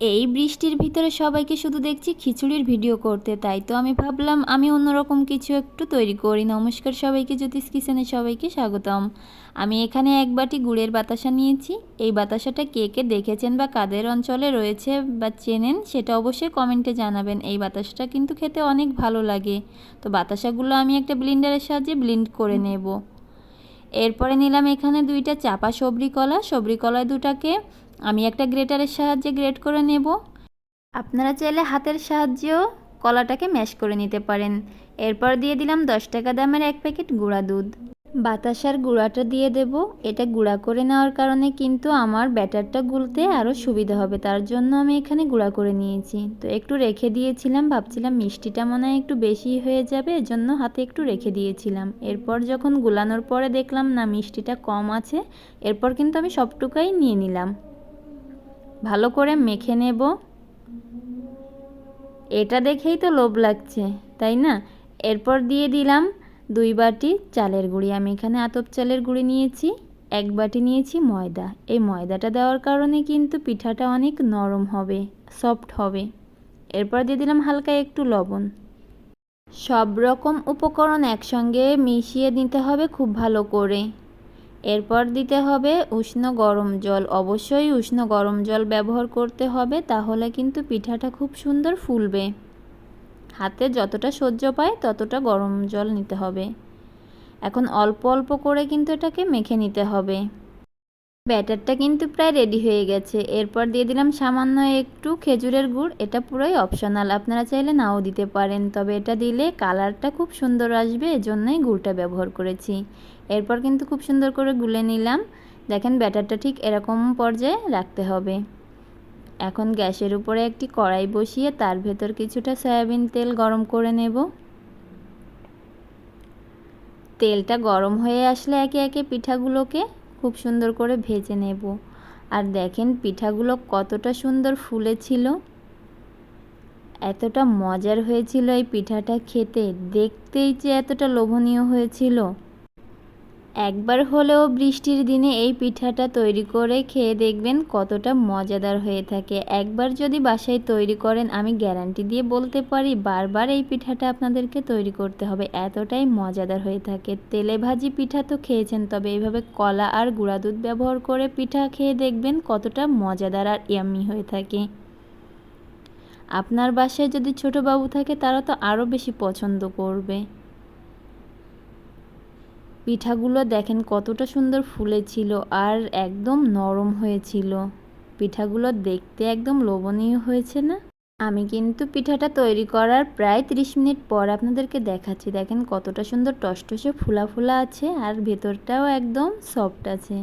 এই বৃষ্টির ভিতরে সবাইকে শুধু দেখছি খিচুড়ির ভিডিও করতে, তাই তো আমি ভাবলাম আমি অন্যরকম কিছু একটু তৈরি করি। নমস্কার সবাইকে, জ্যোতিষ কিচেনে সবাইকে স্বাগতম। আমি এখানে এক বাটি গুড়ের বাতাসা নিয়েছি। এই বাতাসাটা কে কে দেখেছেন বা কাদের অঞ্চলে রয়েছে বা চেনেন সেটা অবশ্যই কমেন্টে জানাবেন। এই বাতাসাটা কিন্তু খেতে অনেক ভালো লাগে। তো বাতাসাগুলো আমি একটা ব্লিন্ডারের সাহায্যে ব্লিন্ড করে নেব। এরপরে নিলাম এখানে দুইটা চাপা সবরি কলা। সবরি কলা দুটাকে আমি একটা গ্রেটারের সাহায্যে গ্রেট করে নেব। আপনারা চাইলে হাতের সাহায্যেও কলাটাকে ম্যাশ করে নিতে পারেন। এরপর দিয়ে দিলাম দশ টাকা দামের এক প্যাকেট গুঁড়া দুধ। বাতাসার গুঁড়াটা দিয়ে দেব। এটা গুঁড়া করে নেওয়ার কারণে কিন্তু আমার ব্যাটারটা গুলতে আরও সুবিধা হবে। তার জন্য আমি এখানে গুঁড়া করে নিয়েছি। তো একটু রেখে দিয়েছিলাম, ভাবছিলাম মিষ্টিটা মনে হয় একটু বেশি হয়ে যাবে, এজন্য হাতে একটু রেখে দিয়েছিলাম। এরপর যখন গুলানোর পরে দেখলাম, না, মিষ্টিটা কম আছে, এরপর কিন্তু আমি সবটুকাই নিয়ে নিলাম। ভালো করে মেখে নেব। এটা দেখেই তো লোভ লাগছে, তাই না? এরপর দিয়ে দিলাম দুই বাটি চালের গুঁড়ি আমি এখানে আতপ চালের গুঁড়ি নিয়েছি, এক বাটি নিয়েছি ময়দা। এই ময়দাটা দেওয়ার কারণে কিন্তু পিঠাটা অনেক নরম হবে, সফট হবে। এরপর দিয়ে দিলাম হালকা একটু লবণ। সব রকম উপকরণ একসঙ্গে মিশিয়ে নিতে হবে খুব ভালো করে। এরপর দিতে হবে উষ্ণ গরম জল। অবশ্যই উষ্ণ গরম জল ব্যবহার করতে হবে, তাহলে কিন্তু পিঠাটা খুব সুন্দর ফুলবে। হাতে যতটা সহ্য পায় ততটা গরম জল নিতে হবে। এখন অল্প অল্প করে কিন্তু এটাকে মেখে নিতে হবে। ব্যাটারটা কিন্তু প্রায় রেডি হয়ে গেছে। এরপর দিয়ে দিলাম সামান্য একটু খেজুরের গুড়। এটা পুরোই অপশনাল। আপনারা চাইলে নাও দিতে পারেন। তবে এটা দিলে কালারটা খুব সুন্দর আসবে। এজন্যই গুড়টা ব্যবহার করেছি। এরপর কিন্তু খুব সুন্দর করে গুলে নিলাম। দেখেন ব্যাটারটা ঠিক এরকম পর্যায়ে রাখতে হবে। এখন গ্যাসের উপরে একটি কড়াই বসিয়ে তার ভেতর কিছুটা সয়াবিন তেল গরম করে নেব। তেলটা গরম হয়ে আসলে একে একে পিঠাগুলোকে খুব সুন্দর করে ভেজে নেব। আর দেখেন পিঠাগুলো কতটা সুন্দর ফুলেছিল। এতটা মজার হয়েছিল এই পিঠাটা খেতে। দেখতেই যে এতটা লোভনীয় হয়েছিল। একবার হলেও বৃষ্টির দিনে এই পিঠাটা তৈরি করে খেয়ে দেখবেন কতটা মজাদার হয়ে থাকে। একবার যদি বাসায় তৈরি করেন, আমি গ্যারান্টি দিয়ে বলতে পারি বারবার এই পিঠাটা আপনাদেরকে তৈরি করতে হবে। এতটাই মজাদার হয়ে থাকে। তেলে ভাজি পিঠা তো খেয়েছেন, তবে এইভাবে কলা আর গুঁড়া দুধ ব্যবহার করে পিঠা খেয়ে দেখবেন কতটা মজাদার আর ইয়ামি হয়ে থাকে। আপনার বাসায় যদি ছোট বাবু থাকে, তারা তো আরও বেশি পছন্দ করবে। পিঠাগুলো দেখেন কতটা সুন্দর ফুলেছিল আর একদম নরম হয়েছিল। পিঠাগুলো দেখতে একদম লোভনীয় হয়েছে না? আমি কিন্তু পিঠাটা তৈরি করার প্রায় 30 মিনিট পর আপনাদেরকে দেখাচ্ছি। দেখেন কতটা সুন্দর টসটসে ফুলা ফুলা আছে আর ভেতরটাও একদম সফট আছে।